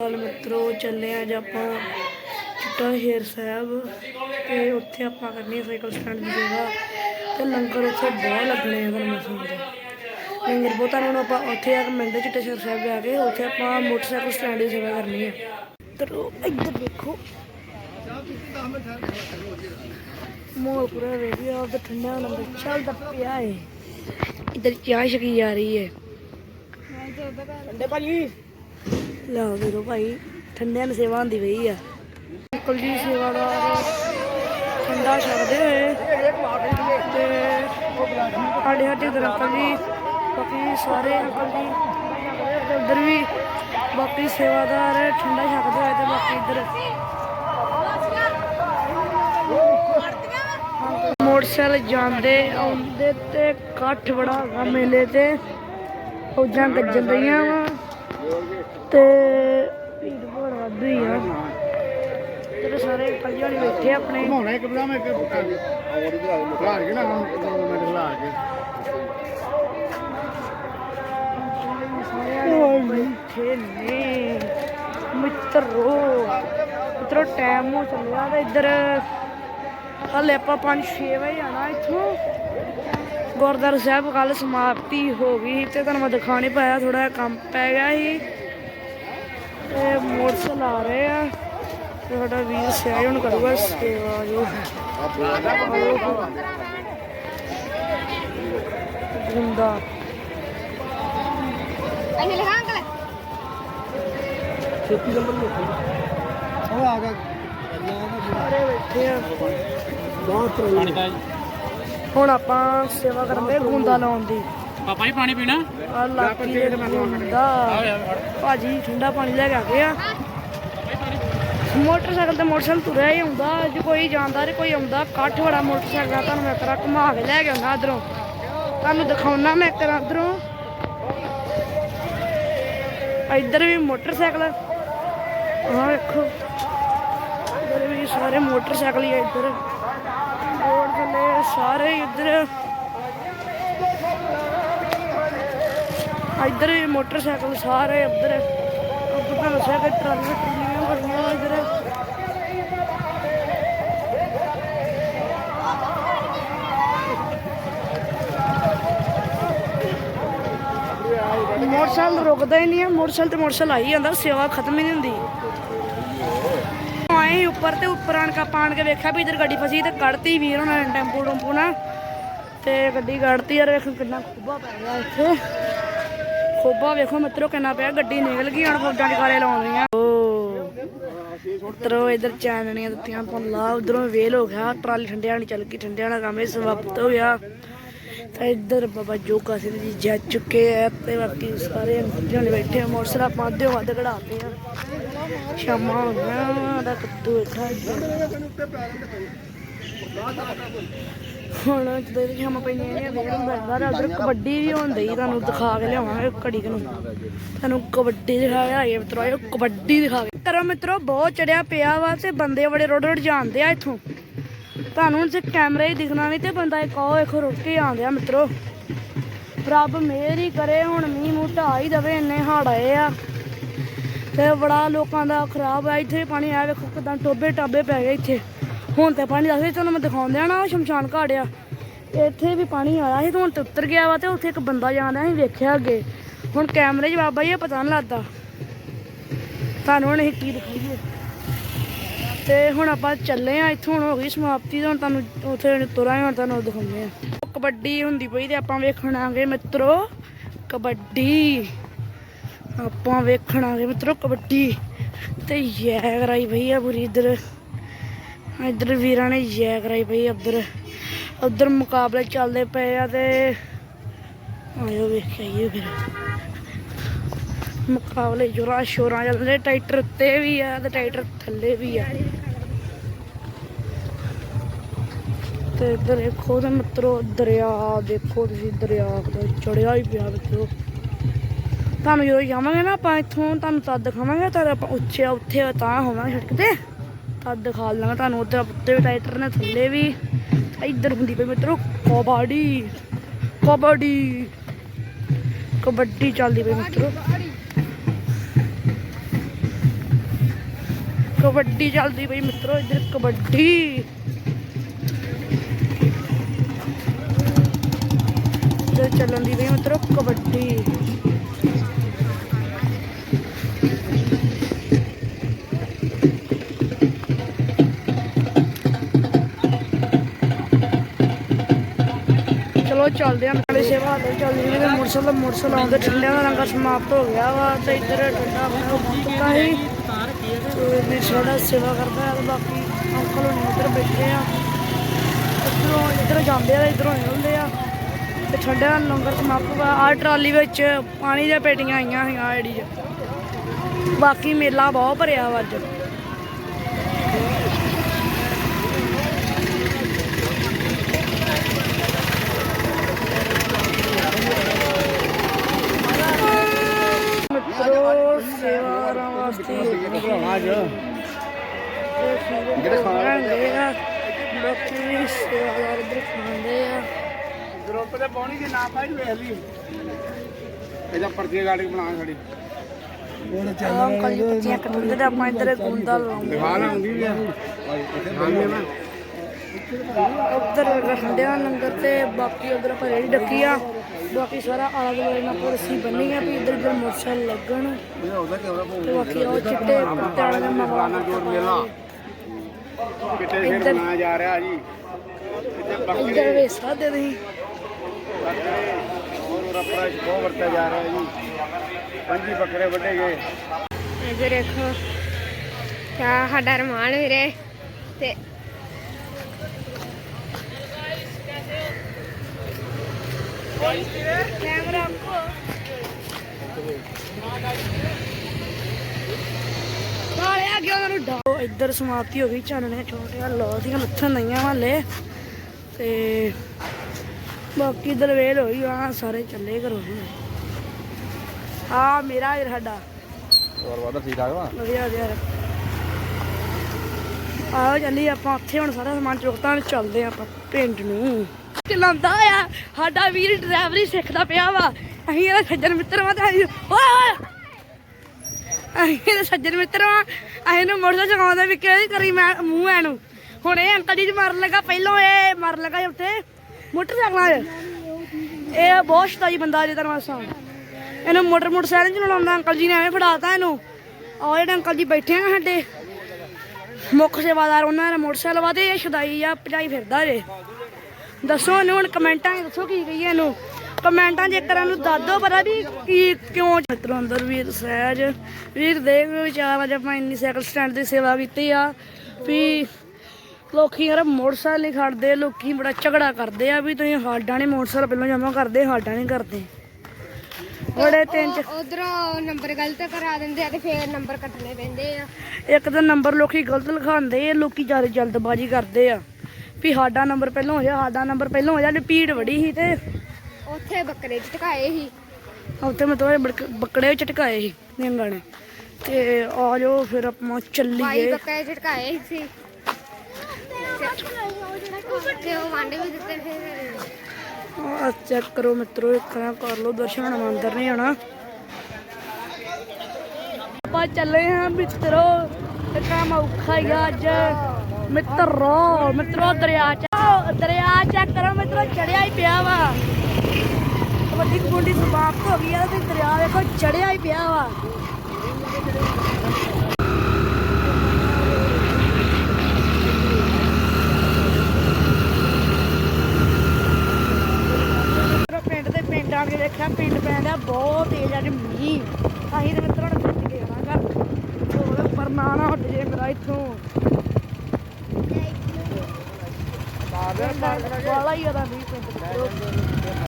ਹਾਲ ਮਿੱਤਰੋ ਚੱਲੇ ਆ ਅੱਜ ਆਪਾਂ ਚਿੱਟਾ ਹੇਰ ਸਾਹਿਬ ਤੇ ਉੱਥੇ ਆਪਾਂ ਕਰਨੀ ਆ ਸਾਈਕਲ ਸਟੈਂਡ ਦੀ ਜਗ੍ਹਾ। ਤੇ ਲੰਗਰ ਉੱਥੇ ਬਹੁਤ ਲੱਗਣੇ ਆ ਤੁਹਾਨੂੰ ਸੁਣਦਾ ਲੰਗਰ ਬਹੁਤਾਂ ਨੂੰ ਆਪਾਂ ਉੱਥੇ ਆ ਕੇ ਮਿਲਦੇ ਚਿੱਟਾ ਹੇਰ ਸਾਹਿਬ ਜਾ ਕੇ ਉੱਥੇ ਆਪਾਂ ਮੋਟਰਸਾਈਕਲ ਸਟੈਂਡ ਦੀ ਸੇਵਾ ਕਰਨੀ ਆ। ਤੇ ਉਹ ਇੱਧਰ ਦੇਖੋ। ਮੋਲ ਪੂਰਾ ਵਧੀਆ ਉਹਦਾ ਠੰਡਾ ਲੰਗਰ ਚੱਲਦਾ ਪਿਆ ਏ। ਇੱਧਰ ਚਾਹ ਛਕੀ ਜਾ ਰਹੀ ਏ। ਠੰਡੇ ਭਾਜੀ। ਲਓ ਦੇਖੋ ਭਾਈ, ਠੰਡਿਆਂ ਦੀ ਸੇਵਾ ਹੁੰਦੀ ਪਈ ਆ। ਅੰਕਲ ਜੀ ਸੇਵਾਦਾਰ ਠੰਡਾ ਛਕਦੇ ਹੋਏ ਤੇ ਸਾਡੇ ਸਾਡੇ ਇਧਰ ਅੰਕਲ ਜੀ ਬਾਕੀ ਸਾਰੇ ਅੰਕਲ ਜੀ ਉਧਰ ਵੀ ਬਾਕੀ ਸੇਵਾਦਾਰ ਠੰਡਾ ਛਕਦੇ ਹੋਏ ਤੇ ਬਾਕੀ ਇਧਰ ਮੋਟਰਸਾਈਕਲ ਜਾਂਦੇ, ਆਉਂਦੇ ਤੇ ਇਕੱਠ ਬੜਾ ਹੈਗਾ ਮੇਲੇ ਤੇ, ਫੌਜਾਂ ਗੱਜਣ ਰਹੀਆਂ ਵਾ। ਤੇ ਭੀੜ ਭਾੜ ਵਾਧੂ ਹੀ ਆ। ਤੇ ਸਾਰੇ ਕੱਲੀ ਵਾਲੀ ਬੈਠੇ ਆ ਆਪਣੇ। ਘੁਮਾਉਣਾ ਇੱਕ ਬਲਾ ਮੈਂ ਇੱਕ ਔਰ ਇਧਰ ਆ ਖਲਾ ਕੇ ਨਾ ਕੇ। ਬੈਠੇ ਨੇ। ਮਿੱਤਰੋ ਮਿੱਤਰੋ ਟਾਈਮ ਹੋ ਚੱਲਿਆ ਤੇ ਇੱਧਰ। ਹਲੇ ਆਪਾਂ 5-6 ਵਜੇ ਆਣਾ ਇੱਥੋਂ। ਗੁਰਦੁਆਰਾ ਸਾਹਿਬ ਕੱਲ ਸਮਾਪਤੀ ਹੋ ਗਈ ਤੇ ਤੁਹਾਨੂੰ ਮੈਂ ਦਿਖਾ ਨਹੀਂ ਪਾਇਆ ਥੋੜਾ ਜਿਹਾ ਕੰਮ ਪੈ ਗਿਆ ਸੀ। ਤੇ ਮੋਟਰਸਾਈਕਲ ਆ ਰਹੇ ਆ ਤੇ ਸਾਡਾ ਵੀਰ ਸਿਆਜ ਹੁਣ ਕਰੂਗਾ ਸੇਵਾ ਜੋ। ਗੁੰਦਾ nilihang ਛੇਤੀ ਨੰਬਰ ਲਿਖੋ ਉਹ ਆ ਗਿਆ। ਦਾ ਸਾਰੇ ਬੈਠੇ ਆ। ਬਹੁਤ ਪਾਣੀ ਹੁਣ ਆਪਾਂ ਸੇਵਾ ਕਰਦੇ ਗੁੰਦਾ ਲਾਉਣ ਦੀ। ਪਾਪਾ ਜੀ ਪਾਣੀ ਪੀਣਾ? ਆ ਲਾਕੀ ਦੇ ਗੁੰਦਾ। ਭਾਜੀ ਠੰਡਾ ਪਾਣੀ ਲੈ ਕੇ ਆ ਗਏ ਆ। ਮੋਟਰਸਾਈਕਲ ਤੇ ਮੋਟਰਸਾਈਕਲ ਤੁਰਿਆ ਹੀ ਹੁੰਦਾ ਅੱਜ ਕੋਈ ਜਾਂਦਾ ਤੇ ਕੋਈ ਆਉਂਦਾ। ਇਕੱਠ ਬੜਾ ਮੋਟਰਸਾਈਕਲ ਆ, ਤੁਹਾਨੂੰ ਮੈਂ ਕਰਾ ਘੁਮਾ ਕੇ ਲੈ ਕੇ ਆਉਣਾ ਇਧਰੋਂ। ਤੁਹਾਨੂੰ ਦਿਖਾਉਣਾ ਮੈਂ ਕਰਾਂ ਇਧਰੋਂ। ਇੱਧਰ ਵੀ ਮੋਟਰਸਾਈਕਲ ਆਹ ਵੇਖੋ। ਇੱਧਰ ਵੀ ਸਾਰੇ ਮੋਟਰਸਾਈਕਲ ਹੀ ਆ ਇੱਧਰ। ਰੋਡ ਥੱਲੇ ਸਾਰੇ ਇੱਧਰ। ਇੱਧਰ ਵੀ ਮੋਟਰਸਾਈਕਲ ਸਾਰੇ ਉੱਧਰ ਉੱਧਰ ਤਾਂ ਦੱਸਿਆ ਕਿ ਟਰਾਲੀਆਂ ਟਰਾਲੀਆਂ ਇੱਧਰ। ਮੋਟਰਸਾਈਕਲ ਰੁਕਦਾ ਹੀ ਨਹੀਂ ਹੈ ਮੋਟਰਸਾਈਕਲ ਤੇ ਮੋਟਰਸਾਈਕਲ ਆਈ ਜਾਂਦਾ, ਸੇਵਾ ਖਤਮ ਹੀ ਨਹੀਂ ਹੁੰਦੀ। ਉੱਪਰ ਤੇ ਉੱਪਰ ਆਣ ਕੇ ਪਾਣ ਕੇ ਵੇਖਿਆ ਵੀ ਇਧਰ ਗੱਡੀ ਫਸੀ ਤੇ ਕੱਢਤੀ ਵੀਰ ਉਹਨਾਂ ਨੇ ਟੈਂਪੂ ਟੰਪੂ ਨਾ। ਤੇ ਗੱਡੀ ਕੱਢਤੀ ਯਾਰ ਵੇਖੋ ਕਿੰਨਾ ਖੁੱਬਾ ਪੈ ਗਿਆ ਇੱਥੇ। ਖੋਬਾ ਵੇਖੋ ਮਿੱਤਰੋ ਕਿੰਨਾ ਪਿਆ, ਗੱਡੀ ਨਿਕਲ ਗਈ ਹੁਣ ਫੌਜਾਂ ਟਿਕਾਰੇ ਲਾਉਂਦੀਆਂ ਮਿੱਤਰੋ ਇਧਰ ਚਾਨਣੀਆਂ ਦਿੱਤੀਆਂ ਪੱਲਾ ਉਧਰੋਂ ਵੇਲ ਹੋ ਗਿਆ, ਟਰਾਲੀ ਠੰਡਿਆਂ ਵਾਲੀ ਚੱਲ ਗਈ, ਠੰਡਿਆਂ ਵਾਲਾ ਕੰਮ ਇਹ ਸਮਾਪਤ ਹੋ ਗਿਆ। ਤੇ ਇਧਰ ਬਾਬਾ ਜੋਗਾ ਸਿੰਘ ਜੀ ਜਾ ਚੁੱਕੇ ਆ ਤੇ ਬਾਕੀ ਸਾਰੇ ਅੰਕਲ ਬੈਠੇ ਆ, ਮੋਟਰਸਾਈਕਲ ਪਾਦੇ ਵੱਧ ਕਢਾਤੇ ਆ। ਸ਼ਾਮਾਂ ਹੋ ਗਈਆਂ ਦਾ ਕੱਦੂ ਵੇਖਾ ਹੁਣ ਜਦੋਂ ਇਹ ਸ਼ਾਮਾਂ ਪੈਣੀਆਂ ਨੇ ਵੇੜ ਹੁੰਦਾ ਉਧਰ ਕਬੱਡੀ ਵੀ ਹੁੰਦੀ ਤੁਹਾਨੂੰ ਦਿਖਾ ਕੇ ਲਿਆਵਾਂਗੇ ਘੜੀ ਕੁ ਨੂੰ। ਤੁਹਾਨੂੰ ਕਬੱਡੀ ਦਿਖਾ ਕੇ ਆਏ ਮਿੱਤਰੋ, ਆਇਓ ਕਬੱਡੀ ਦਿਖਾ ਕੇ। ਕਰੋ ਮਿੱਤਰੋ, ਬਹੁਤ ਚੜਿਆ ਪਿਆ ਵਾ ਤੇ ਬੰਦੇ ਬੜੇ ਰੋਡ ਰੋਡ ਜਾਂਦੇ ਆ ਇੱਥੋਂ। ਤੁਹਾਨੂੰ ਹੁਣ ਜੇ ਕੈਮਰੇ ਹੀ ਦਿਖਣਾ ਨਹੀਂ ਤੇ ਬੰਦਾ ਇੱਕ ਉਹ ਵੇਖੋ ਰੁਕ ਕੇ ਆਉਂਦੇ ਆ ਮਿੱਤਰੋ। ਰੱਬ ਮਿਹਰ ਹੀ ਕਰੇ, ਹੁਣ ਮੀਂਹ ਮੂੰਹ ਢਾਹ ਹੀ ਦਵੇ, ਇੰਨੇ ਹੜ ਆਏ ਆ। ਤੇ ਬੜਾ ਲੋਕਾਂ ਦਾ ਖਰਾਬ ਆ, ਇੱਥੇ ਪਾਣੀ ਆ, ਵੇਖੋ ਕਿਦਾਂ ਟੋਬੇ ਟਾਬੇ ਪੈ ਗਏ ਇੱਥੇ। ਹੁਣ ਤੇ ਪਾਣੀ ਦੱਸਦੇ ਤੁਹਾਨੂੰ ਮੈਂ ਦਿਖਾਉਂਦਿਆ ਨਾ ਉਹ ਸ਼ਮਸ਼ਾਨ ਘਾਟ ਆ। ਇੱਥੇ ਵੀ ਪਾਣੀ ਆਇਆ ਸੀ ਤੇ ਹੁਣ ਤੇ ਉੱਤਰ ਗਿਆ ਵਾ ਤੇ ਉੱਥੇ ਇੱਕ ਬੰਦਾ ਜਾਂਦਾ ਸੀ, ਵੇਖਿਆ ਅੱਗੇ। ਹੁਣ ਕੈਮਰੇ 'ਚ ਬਾਬਾ ਜੀ, ਇਹ ਪਤਾ ਨਹੀਂ ਲੱਗਦਾ। ਤੁਹਾਨੂੰ ਹੁਣ ਇਹ ਕੀ ਦਿਖਾਈਏ। ਤੇ ਹੁਣ ਆਪਾਂ ਚੱਲੇ ਆ, ਇੱਥੋਂ ਹੁਣ ਹੋ ਗਈ ਸਮਾਪਤੀ ਤੇ ਹੁਣ ਤੁਹਾਨੂੰ ਉੱਥੇ ਤੁਰਾਂ ਹੁਣ ਤੁਹਾਨੂੰ ਦਿਖਾਉਂਦੇ ਆ। ਕਬੱਡੀ ਹੁੰਦੀ ਪਈ ਤੇ ਆਪਾਂ ਵੇਖਣ ਆਂਗੇ ਮਿੱਤਰੋ, ਕਬੱਡੀ। ਆਪਾਂ ਵੇਖਣ ਆਂਗੇ ਮਿੱਤਰੋ ਕਬੱਡੀ। ਤੇ ਜੈ ਕਰਾਈ ਪਈ ਆ ਪੂਰੀ ਇੱਧਰ। ਇੱਧਰ ਵੀਰਾਂ ਨੇ ਜੈ ਕਰਾਈ ਭਈ ਉੱਧਰ। ਉੱਧਰ ਮੁਕਾਬਲੇ ਚੱਲਦੇ ਪਏ ਆ ਤੇ ਆਇਓ ਵੇਖ ਆਈਏ ਫਿਰ। ਮੁਕਾਬਲੇ ਜੋਰਾਂ ਸ਼ੋਰਾਂ ਚੱਲਦੇ ਟਾਈਟਰ ਉੱਤੇ ਵੀ ਆ ਤੇ ਟਾਈਟਰ ਥੱਲੇ ਵੀ ਆ। ਤੇ ਇੱਧਰ ਦੇਖੋ ਤੇ ਮਿੱਤਰੋ, ਦਰਿਆ, ਦੇਖੋ ਤੁਸੀਂ ਦਰਿਆ ਦਾ ਚੜਿਆ ਹੀ ਪਿਆ ਮਿੱਤਰੋ। ਤੁਹਾਨੂੰ ਜਦੋਂ ਜਾਵਾਂਗੇ ਨਾ ਆਪਾਂ ਇੱਥੋਂ, ਤੁਹਾਨੂੰ ਤਦ ਦਿਖਾਵਾਂਗੇ ਤਾਂ ਆਪਾਂ ਉੱਚੇ ਉੱਥੇ ਤਾਂ ਹੋਵਾਂਗੇ ਸੜਕ ਤੇ। ਤਦ ਦਿਖਾ ਲਾਂਗਾ ਤੁਹਾਨੂੰ, ਉੱਧਰ ਉੱਤੇ ਵੀ ਟਰੈਕਟਰ ਨੇ ਥੱਲੇ ਵੀ। ਇੱਧਰ ਹੁੰਦੀ ਪਈ ਮਿੱਤਰੋ, ਕਬੱਡੀ। ਕਬੱਡੀ। ਕਬੱਡੀ ਚੱਲਦੀ ਪਈ ਮਿੱਤਰੋ। ਕਬੱਡੀ ਚੱਲਦੀ ਪਈ ਮਿੱਤਰੋ, ਇੱਧਰ ਕਬੱਡੀ। ਇੱਧਰ ਚੱਲਣ ਦੀ ਪਈ ਮਿੱਤਰੋ ਕਬੱਡੀ। ਚਲੋ ਚੱਲਦੇ ਆਂ, ਨਾਲੇ ਸੇਵਾ ਹਾਲੇ ਚੱਲਦੀ ਨੇ ਮੋਟਰਸਾਈਕਲ ਮੋਟਰਸਾਈਕਲ ਆਉਂਦੇ ਠੰਡਿਆਂ ਦਾ ਲੰਗਰ ਸਮਾਪਤ ਹੋ ਗਿਆ ਵਾ, ਤੇ ਇੱਧਰ ਠੰਡਾ ਆਪਣਾ ਪਹੁੰਚ ਚੁੱਕਾ ਤੇ ਮੇਰੀ ਸੇਵਾ ਕਰਦਾ ਹੈ ਬਾਕੀ ਅੰਕਲ ਹੁਣ ਇੱਧਰ ਬੈਠੇ ਆ। ਇੱਧਰੋਂ, ਇੱਧਰ ਜਾਂਦੇ ਆ ਤੇ ਇੱਧਰੋਂ ਨਿਕਲਦੇ ਆ। ਤੇ ਠੰਡਿਆਂ ਦਾ ਲੰਗਰ ਸਮਾਪਤ ਹੋਇਆ ਆ ਟਰਾਲੀ ਵਿੱਚ ਪਾਣੀ ਦੀਆਂ ਪੇਟੀਆਂ ਆਈਆਂ ਸੀਆਂ ਆਈਡੀ 'ਚ। ਬਾਕੀ ਮੇਲਾ ਬਹੁਤ ਭਰਿਆ ਵਾ ਅੱਜ। ਮਿੱਤਰੋ ਸੇਵਾਦਾਰਾਂ ਵਾਸਤੇ ਆ ਲੋਕੀ ਸੇਵਾਦਾਰ ਇੱਧਰ ਆ। ਗਰੁੱਪ ਤੇ ਪਾਉਣੀ ਜੇ ਨਾ ਪਾਈ ਵੇਖ ਲਈ। ਇਹਦਾ ਪਰਚੀ ਗਾੜੀ ਬਣਾ ਖੜੀ ਆਹ ਅੰਕਲ ਜੀ ਪੱਤੀਆਂ ਕੱਟਦੇ ਤੇ ਆਪਾਂ ਇੱਧਰ ਗੁੰਦਾ ਲਾਉਂਦੇ। ਦਿਖਾ ਲਾਉਂਦੀ ਵੀ ਆ ਉੱਧਰ ਠੰਡਿਆਂ ਲੰਗਰ ਤੇ ਬਾਕੀ ਉਧਰ ਆਪਾਂ ਰੇੜੀ ਡੱਕੀ ਆ। ਬਾਕੀ ਸਾਰਾ ਆਲਾ ਦੁਆਲੇ ਨਾਲ ਕੁਰਸੀ ਬੰਨੀ ਆ ਵੀ ਇੱਧਰ ਇੱਧਰ ਮੋਟਰਸਾਈਕਲ ਲੱਗਣ। ਤੇ ਬਾਕੀ ਉਹ ਚਿੱਟੇ ਵਾਲੇ ਫਲਾਣਾ ਮਗਾਨਾ ਜੋੜ ਮੇਲਾ। ਕਿਤੇ ਸਿਰ ਬਣਾਇਆ ਜਾ ਰਿਹਾ ਜੀ। ਇੱਥੇ ਇੱਧਰ ਬੱਕਰੇ ਵੇਸਾ ਦੇ ਨਹੀਂ ਬੱਕਰੇ ਹੋਰ ਰੱਪੜਾ ਚ ਬਹੁਤ ਵਰਤਿਆ ਜਾ ਰਿਹਾ ਜੀ ਪੰਜੀ ਬੱਕਰੇ ਵੱਢੇ ਗਏ ਇੱਧਰ ਦੇਖੋ ਕਿਆ ਸਾਡਾ ਰਮਾਨ ਵੀਰੇ? ਤੇ ਕੈਮਰਾ ਨਾਲੇ ਆ ਗਿਆ ਉਹਨਾਂ ਨੂੰ ਡਾਓ। ਇੱਧਰ ਸਮਾਪਤੀ ਹੋ ਗਈ। ਚਾਨਣੇ ਛੋਟੇ ਲੋ ਦੀਆਂ ਲੱਥਾਂ ਨਈਆਂ ਵਾਲੇ। ਤੇ ਬਾਕੀ ਵੇਲ ਹੋਈ ਆ ਸਾਰੇ ਚੱਲੇ ਘਰੋਂ। ਆ ਮੇਰਾ ਇਹ ਸਾਡਾ। ਹੋਰ ਵਾਦਾ ਠੀਕ ਠਾਕ ਵਾ? ਵਧੀਆ ਵਧੀਆ। ਆਓ ਚੱਲੀ ਆਪਾਂ ਉੱਥੇ ਹੁਣ ਸਾਰਾ ਸਮਾਨ ਚੁੱਕਤਾ ਹੁਣ ਚੱਲਦੇ ਆਪਾਂ ਪਿੰਡ ਨੂੰ। ਚਲਾਉਂਦਾ ਆ ਸਾਡਾ ਵੀਰ ਡਰਾਈਵਰੀ ਸਿੱਖਦਾ ਪਿਆ ਵਾ। ਅਸੀਂ ਇਹਦਾ ਸੱਜਣ ਮਿੱਤਰ ਵਾ ਤੇ ਅਸੀਂ ਓਏ ਓਏ! ਅਸੀਂ ਇਹਦੇ ਸੱਜਣ ਮਿੱਤਰ ਵਾ। ਅਸੀਂ ਇਹਨੂੰ ਮੋਟਰਸਾਈਕਲ ਚਲਾਉਂਦਾ ਵੀ ਕਿਹੜੀ ਕਰੀ ਮੈਂ ਮੂੰਹ ਐ ਨੂੰ ਹੁਣ ਇਹ ਅੰਕਲ ਜੀ ਚ ਮਾਰਨ ਲੱਗਾ ਪਹਿਲੋਂ ਇਹ ਮਾਰਨ ਲੱਗਾ ਉੱਥੇ। ਮੋਟਰਸਾਈਕਲਾਂ 'ਚ ਇਹ ਬਹੁਤ ਸ਼ਤਾਈ ਬੰਦਾ ਜੇ ਤੁਹਾਨੂੰ ਦੱਸਾਂ। ਇਹਨੂੰ ਮੋਟਰ ਮੋਟਰਸਾਈਕਲ ਨੀ ਚਲਾਉਂਦਾ, ਅੰਕਲ ਜੀ ਨੇ ਐਵੇਂ ਫੜਾਤਾ ਇਹਨੂੰ। ਆਹ ਜਿਹੜੇ ਅੰਕਲ ਜੀ ਬੈਠੇ ਆ ਸਾਡੇ, ਮੁੱਖ ਸੇਵਾਦਾਰ ਉਹਨਾਂ ਨੇ ਮੋਟਰਸਾਈਕਲ ਵਾ ਤੇ ਇਹ ਸ਼ਦਾਈ ਆ ਭਜਾਈ ਫਿਰਦਾ ਜੇ। ਦੱਸੋ ਇਹਨੂੰ ਹੁਣ ਕਮੈਂਟਾਂ 'ਚ ਦੱਸੋ ਕੀ ਕਹੀਏ ਇਹਨੂੰ। ਕਮੈਂਟਾਂ 'ਚ ਇੱਕ ਵਾਰ ਨੂੰ ਦੱਸ ਦਿਓ ਪਤਾ ਵੀ ਕੀ ਕਿਉਂ ਮਿੱਤਰੋ ਅੰਦਰ ਵੀਰ ਸਹਿਜ। ਵੀਰ ਦੇ ਵਿਚਾਰ ਅੱਜ ਆਪਾਂ ਇੰਨੀ ਸਾਈਕਲ ਸਟੈਂਡ ਦੀ ਸੇਵਾ ਕੀਤੀ ਆ, ਵੀ ਲੋਕੀ ਯਾਰ ਮੋਟਰਸਾਈਕਲ ਨਹੀਂ ਖੜਦੇ ਲੋਕੀ ਬੜਾ ਝਗੜਾ ਕਰਦੇ ਆ ਵੀ ਤੁਸੀਂ ਸਾਡਾ ਨਹੀਂ ਮੋਟਰਸਾਈਕਲ ਪਹਿਲਾਂ ਜਮਾ ਕਰਦੇ ਸਾਡਾ ਨਹੀਂ ਕਰਦੇ। ਬੜੇ ਤਿੰਨ ਚ ਉਧਰੋਂ ਨੰਬਰ ਗਲਤ ਕਰਾ ਦਿੰਦੇ ਆ ਤੇ ਫੇਰ ਨੰਬਰ ਕੱਟਣੇ ਪੈਂਦੇ ਆ। ਇੱਕ ਤਾਂ ਨੰਬਰ ਲੋਕੀ ਗਲਤ ਲਿਖਾਉਂਦੇ ਆ ਲੋਕੀ ਜ਼ਿਆਦਾ ਜਲਦਬਾਜ਼ੀ ਕਰਦੇ ਆ। ਵੀ ਸਾਡਾ ਨੰਬਰ ਪਹਿਲਾਂ ਹੋ ਜਾ ਸਾਡਾ ਨੰਬਰ ਪਹਿਲਾਂ ਹੋ ਜਾ ਭੀੜ ਵੜੀ ਸੀ ਤੇ ਉੱਥੇ ਬੱਕਰੇ ਚ ਟਕਾਏ ਸੀ। ਉੱਥੇ ਮੈਂ ਤੋਰੇ ਬੱਕੜੇ ਵਿੱਚ ਟਕਾਏ ਸੀ ਨਿੰਗਾ ਨੇ। ਤੇ ਆ ਜਾਓ ਫਿਰ ਆਪਾਂ ਬਾਈ ਚੱਲੀਏ ਬੱਕਰੇ ਚ ਟਕਾਏ ਸੀ। ਤੇ ਉਹ ਵਾਂਡੇ ਵੀ ਦਿੱਤੇ ਫਿਰ। ਆ ਚੈੱਕ ਕਰੋ ਮਿੱਤਰੋ, ਇੱਕ ਕਰ ਲਓ, ਦਰਸ਼ਨ ਹੁਣ ਅੰਦਰ ਆਣਾ ਆਪਾਂ ਚੱਲੇ ਹਾਂ ਮਿੱਤਰੋ ਤੇ ਕੰਮ ਔਖਾ ਹੀ ਆ ਅੱਜ। ਮਿੱਤਰੋ ਮਿੱਤਰੋ, ਦਰਿਆ ਚ ਦਰਿਆ ਚੈੱਕ ਕਰੋ ਮਿੱਤਰੋ, ਚੜਿਆ ਹੀ ਪਿਆ ਵਾ। ਵੱਡੀ ਗੁੰਡੀ ਸਮਾਪਤ ਹੋ ਗਈ ਆ ਤੇ ਦਰਿਆ ਵੇਖੋ, ਚੜਿਆ ਹੀ ਪਿਆ ਵਾ। ਮਿੱਤਰੋ ਪਿੰਡ ਦੇ ਪਿੰਡ ਆਣ ਕੇ ਦੇਖਿਆ ਪਿੰਡ ਪੈਂਦਾ ਬਹੁਤ ਤੇਜ਼ ਅੱਜ ਮੀਂਹ। ਅਸੀਂ ਤੇ ਮਿੱਤਰਾਂ ਨੇ ਭੱਜ ਕੇ ਆਣਾ ਘਰ ਹੋਰ ਪਰਨਾ ਨਾ ਉੱਡ ਜੇ ਮੇਰਾ ਇੱਥੋਂ। ਬਾਲਾ ਹੀ ਆਦਾ ਮੀਂਹ ਪਿੰਡ।